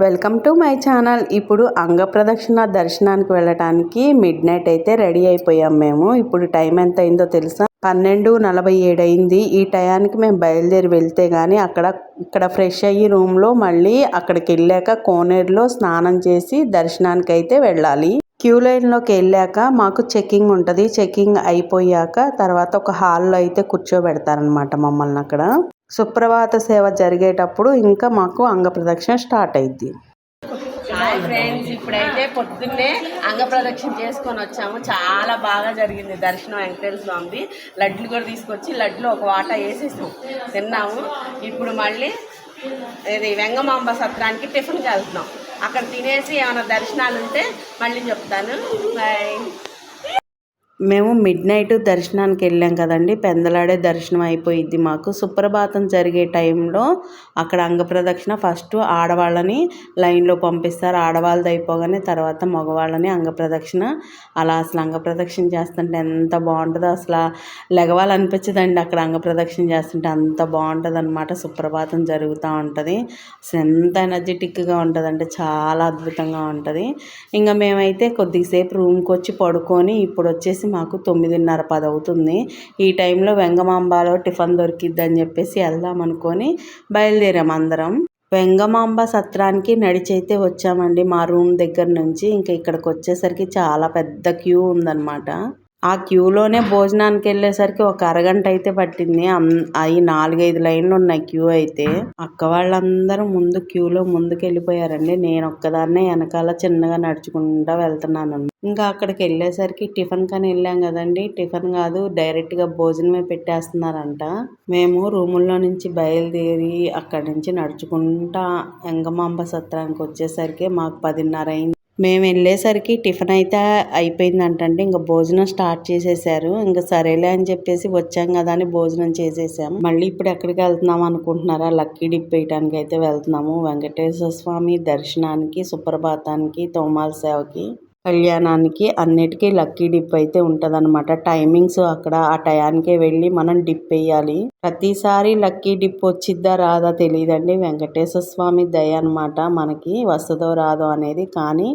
Welcome to my channel. ఇప్పుడు అంగప్రదక్షిణ దర్శనానికి వెళ్ళటానికి మిడ్ నైట్ అయితే రెడీ అయిపోయాం మేము. ఇప్పుడు టైం ఎంత అయిందో తెలుసా? పన్నెండు నలభై ఏడు అయింది. ఈ టయానికి మేము బయలుదేరి వెళ్తే కానీ అక్కడ ఇక్కడ ఫ్రెష్ అయ్యి రూమ్లో మళ్ళీ అక్కడికి వెళ్ళాక కోనేరులో స్నానం చేసి దర్శనానికి అయితే వెళ్ళాలి. క్యూ లైన్లోకి వెళ్ళాక మాకు చెకింగ్ ఉంటుంది. చెకింగ్ అయిపోయాక తర్వాత ఒక హాల్లో అయితే కూర్చోబెడతారనమాట మమ్మల్ని అక్కడ. సుప్రభాత సేవ జరిగేటప్పుడు ఇంకా మాకు అంగ ప్రదక్షిణ స్టార్ట్ అయింది హాయ్ ఫ్రెండ్స్ ఇప్పుడైతే పొద్దున్నే అంగ ప్రదక్షిణ చేసుకొని వచ్చాము. చాలా బాగా జరిగింది. దర్శనం వెంకటేశ్వర స్వామిది లడ్లు కూడా తీసుకొచ్చి లడ్లు ఒక వాటా వేసేసాం. తిన్నాము. ఇప్పుడు మళ్ళీ ఇది వెంగమాంబ సత్రానికి టిఫిన్కి వెళ్తున్నాం. అక్కడ తినేసి ఏమైనా దర్శనాలు ఉంటే మళ్ళీ చెప్తాను. బాయ్ మేము మిడ్ నైట్ దర్శనానికి వెళ్ళాం కదండి. పెందలాడే దర్శనం అయిపోయింది మాకు. సుప్రభాతం జరిగే టైంలో అక్కడ అంగ ప్రదక్షిణ ఫస్ట్ ఆడవాళ్ళని లైన్లో పంపిస్తారు. ఆడవాళ్ళది అయిపోగానే తర్వాత మగవాళ్ళని అంగ ప్రదక్షిణ అలా అసలు అంగ ప్రదక్షిణ చేస్తుంటే ఎంత బాగుంటుందో అసలు లెగవాలనిపించదండి అక్కడ అంగ ప్రదక్షిణ చేస్తుంటే. అంత బాగుంటుంది అనమాట సుప్రభాతం జరుగుతూ ఉంటుంది. అసలు ఎంత ఎనర్జెటిక్గా ఉంటుందంటే చాలా అద్భుతంగా ఉంటుంది. ఇంకా మేమైతే కొద్దిసేపు రూమ్కి వచ్చి పడుకొని ఇప్పుడు వచ్చేసి మాకు తొమ్మిదిన్నర పది అవుతుంది ఈ టైంలో వెంగమాంబాలో టిఫిన్ దొరికిద్ది అని చెప్పేసి వెళ్దాం అనుకొని బయలుదేరాం అందరం. వెంగమాంబ సత్రానికి నడిచైతే వచ్చామండి మా రూమ్ దగ్గర నుంచి. ఇంకా ఇక్కడికి వచ్చేసరికి చాలా పెద్ద క్యూ ఉందన్నమాట. ఆ క్యూలోనే భోజనానికి వెళ్ళేసరికి ఒక అరగంట అయితే పట్టింది అవి నాలుగైదు లైన్లు ఉన్నాయి క్యూ అయితే. అక్క వాళ్ళందరూ ముందు క్యూలో ముందుకు వెళ్ళిపోయారండి నేను ఒక్కదాన్నే వెనకాల చిన్నగా నడుచుకుంటా వెళ్తున్నాను. ఇంకా అక్కడికి వెళ్ళేసరికి టిఫిన్ కానీ వెళ్ళాం కదండి. టిఫిన్ కాదు డైరెక్ట్గా భోజనమే పెట్టేస్తున్నారంట. మేము రూముల్లో నుంచి బయలుదేరి అక్కడి నుంచి నడుచుకుంటా ఎంగమాంబ సత్రానికి వచ్చేసరికి మాకు పదిన్నర అయింది మేము వెళ్ళేసరికి టిఫిన్ అయితే అయిపోయిందంటండి. ఇంకా భోజనం స్టార్ట్ చేసేసారు. ఇంకా సరేలే అని చెప్పేసి వచ్చాం కదా అని భోజనం చేసేసాం. మళ్ళీ ఇప్పుడు ఎక్కడికి వెళ్తున్నాం అనుకుంటున్నారా? లక్కీ డిప్ వేయడానికి అయితే వెళ్తున్నాము. వెంకటేశ్వర స్వామి దర్శనానికి సుప్రభాతానికి తోమాల సేవకి. కళ్యాణానికి అన్నిటికీ లక్కీ డిప్ అయితే ఉంటదన్నమాట. టైమింగ్స్ అక్కడ ఆ టయానికే వెళ్ళి మనం డిప్ వేయాలి ప్రతిసారి లక్కీ డిప్ వచ్చిద్దా రాదా తెలియదండి వెంకటేశ్వర స్వామి దయ అనమాట మనకి. వస్తుందో రాదో అనేది. కానీ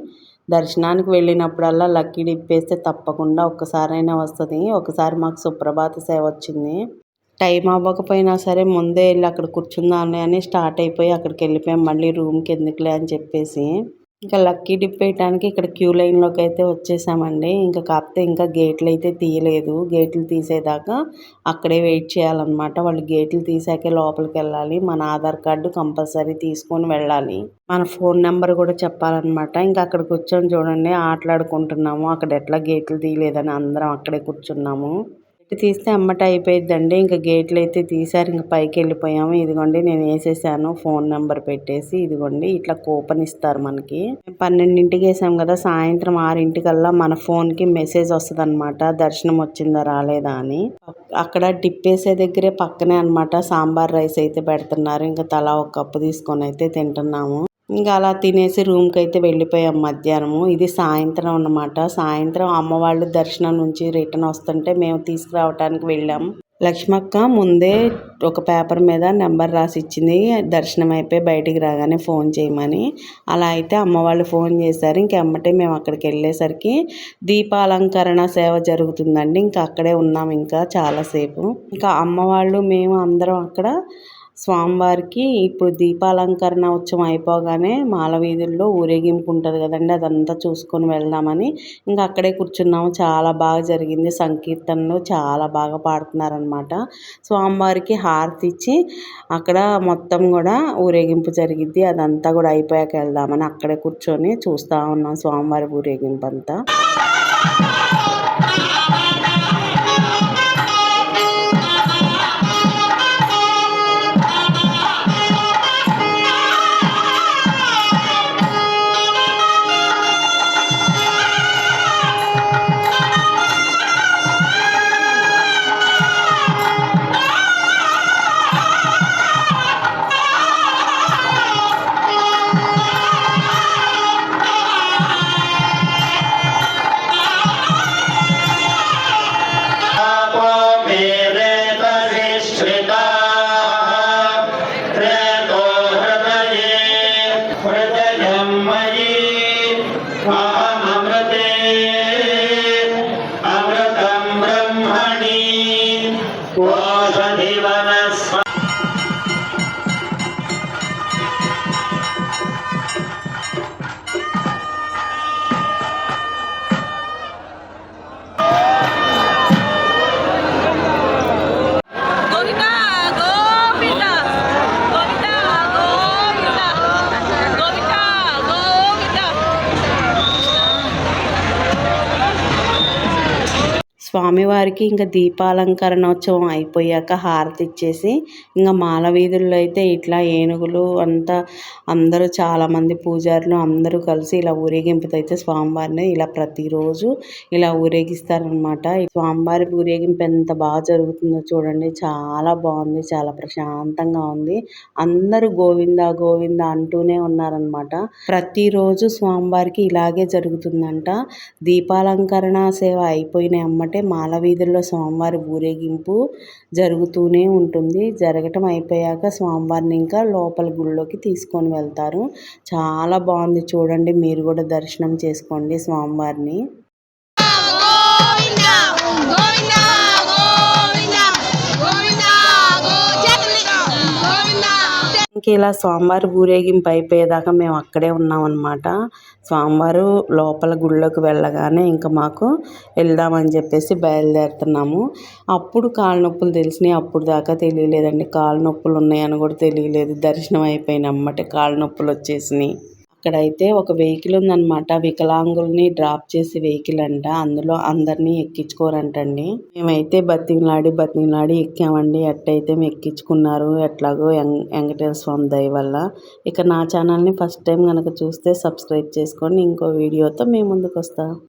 దర్శనానికి వెళ్ళినప్పుడల్లా లక్కీ డిప్ వేస్తే తప్పకుండా ఒక్కసారైనా వస్తుంది. ఒకసారి మాకు సుప్రభాత సేవ వచ్చింది. టైం అవ్వకపోయినా సరే ముందే వెళ్ళి అక్కడ కూర్చుందాంలే అని స్టార్ట్ అయిపోయి అక్కడికి వెళ్ళిపోయాం. మళ్ళీ రూమ్కి ఎందుకులే అని చెప్పేసి. ఇంకా లక్కీ డిప్ వేయటానికి ఇక్కడ క్యూ లైన్లోకి అయితే వచ్చేసామండి. ఇంకా కాకపోతే ఇంకా గేట్లు అయితే తీయలేదు. గేట్లు తీసేదాకా అక్కడే వెయిట్ చేయాలన్నమాట. వాళ్ళు గేట్లు తీసాకే లోపలికి వెళ్ళాలి. మన ఆధార్ కార్డు కంపల్సరీ తీసుకొని వెళ్ళాలి. మన ఫోన్ నెంబర్ కూడా చెప్పాలన్నమాట. ఇంకా అక్కడ కూర్చొని చూడండి ఆటలాడుకుంటున్నాము. అక్కడ ఎట్లా గేట్లు తీయలేదని అందరం అక్కడే కూర్చున్నాము. తీస్తే అమ్మట అయిపోయిద్దండి. ఇంకా గేట్లు అయితే తీసారు ఇంకా పైకి వెళ్ళిపోయాము. ఇదిగోండి నేను వేసేసాను. ఫోన్ నెంబర్ పెట్టేసి ఇదిగోండి ఇట్లా కూపన్ ఇస్తారు మనకి. పన్నెండింటికి వేసాం కదా సాయంత్రం ఆరింటికల్లా మన ఫోన్కి మెసేజ్ వస్తుంది అనమాట దర్శనం వచ్చిందా రాలేదా అని. అక్కడ డిప్ వేసే దగ్గరే పక్కనే అనమాట సాంబార్ రైస్ అయితే పెడుతున్నారు. ఇంకా తలా ఒక కప్పు తీసుకొని అయితే తింటున్నాము. ఇంకా అలా తినేసి రూమ్కి అయితే వెళ్ళిపోయాం మధ్యాహ్నము. ఇది సాయంత్రం అన్నమాట. సాయంత్రం అమ్మవాళ్ళు దర్శనం నుంచి రిటర్న్ వస్తుంటే మేము తీసుకురావటానికి వెళ్ళాం. లక్ష్మక్క ముందే ఒక పేపర్ మీద నెంబర్ రాసి ఇచ్చింది దర్శనం అయిపోయి బయటికి రాగానే ఫోన్ చేయమని. అలా అయితే అమ్మ వాళ్ళు ఫోన్ చేశారు. ఇంకెమ్మటే మేము అక్కడికి వెళ్ళేసరికి దీపాలంకరణ సేవ జరుగుతుందండి. ఇంకా అక్కడే ఉన్నాం ఇంకా చాలాసేపు ఇంకా అమ్మ వాళ్ళు మేము అందరం అక్కడ స్వామివారికి ఇప్పుడు దీపాలంకరణ ఉత్సవం అయిపోగానే మాల వీధుల్లో ఊరేగింపు ఉంటుంది కదండి. అదంతా చూసుకొని వెళ్దామని ఇంకా అక్కడే కూర్చున్నాము. చాలా బాగా జరిగింది. సంకీర్తనలు చాలా బాగా పాడుతున్నారనమాట. స్వామివారికి హారతి ఇచ్చి అక్కడ మొత్తం కూడా ఊరేగింపు జరిగిద్ది. అదంతా కూడా అయిపోయాక వెళ్దామని అక్కడే కూర్చొని చూస్తూ ఉన్నాం స్వామివారి ఊరేగింపు అంతా స్వామివారికి ఇంకా దీపాలంకరణోత్సవం అయిపోయాక హారతి ఇచ్చేసి ఇంకా మాల వీధుల్లో అయితే ఇట్లా ఏనుగులు అంతా అందరూ చాలామంది పూజారులు అందరూ కలిసి ఇలా ఊరేగింపుతో అయితే స్వామివారిని ఇలా ప్రతిరోజు ఇలా ఊరేగిస్తారనమాట స్వామివారి ఊరేగింపు ఎంత బాగా జరుగుతుందో చూడండి. చాలా బాగుంది చాలా ప్రశాంతంగా ఉంది. అందరూ గోవింద గోవింద అంటూనే ఉన్నారనమాట ప్రతిరోజు స్వామివారికి ఇలాగే జరుగుతుందంట. దీపాలంకరణ సేవ అయిపోయిన అమ్మటే మాల వీధుల్లో స్వామివారి ఊరేగింపు జరుగుతూనే ఉంటుంది. జరగటం అయిపోయాక స్వామివారిని ఇంకా లోపల గుళ్ళోకి తీసుకొని వెళ్తారు. చాలా బాగుంది చూడండి. మీరు కూడా దర్శనం చేసుకోండి స్వామివారిని. ఇంక ఇలా స్వామివారి ఊరేగింపు అయిపోయేదాకా మేము అక్కడే ఉన్నామన్నమాట. స్వామివారు లోపల గుళ్ళోకి వెళ్ళగానే ఇంకా మాకు వెళ్దామని చెప్పేసి బయలుదేరుతున్నాము. అప్పుడు కాళ్ళ నొప్పులు తెలిసినాయి. అప్పుడు దాకా తెలియలేదండి. కాళ్ళ నొప్పులు ఉన్నాయని కూడా తెలియలేదు. దర్శనం అయిపోయిన అమ్మటే కాళ్ళ నొప్పులు వచ్చేసినాయి. అక్కడైతే ఒక వెహికల్ ఉందన్నమాట. వికలాంగుల్ని డ్రాప్ చేసే వెహికల్ అంట. అందులో అందరినీ ఎక్కించుకోరంటండి. మేమైతే బతిమిలాడి బతిమిలాడి ఎక్కామండి. ఎట్టయితే మేము ఎక్కించుకున్నారు ఎట్లాగో వెంకటేశ్వర స్వామి దయ వల్ల. ఇక నా ఛానల్ని ఫస్ట్ టైం కనుక చూస్తే సబ్స్క్రైబ్ చేసుకోండి ఇంకో వీడియోతో మేము ముందుకు వస్తాం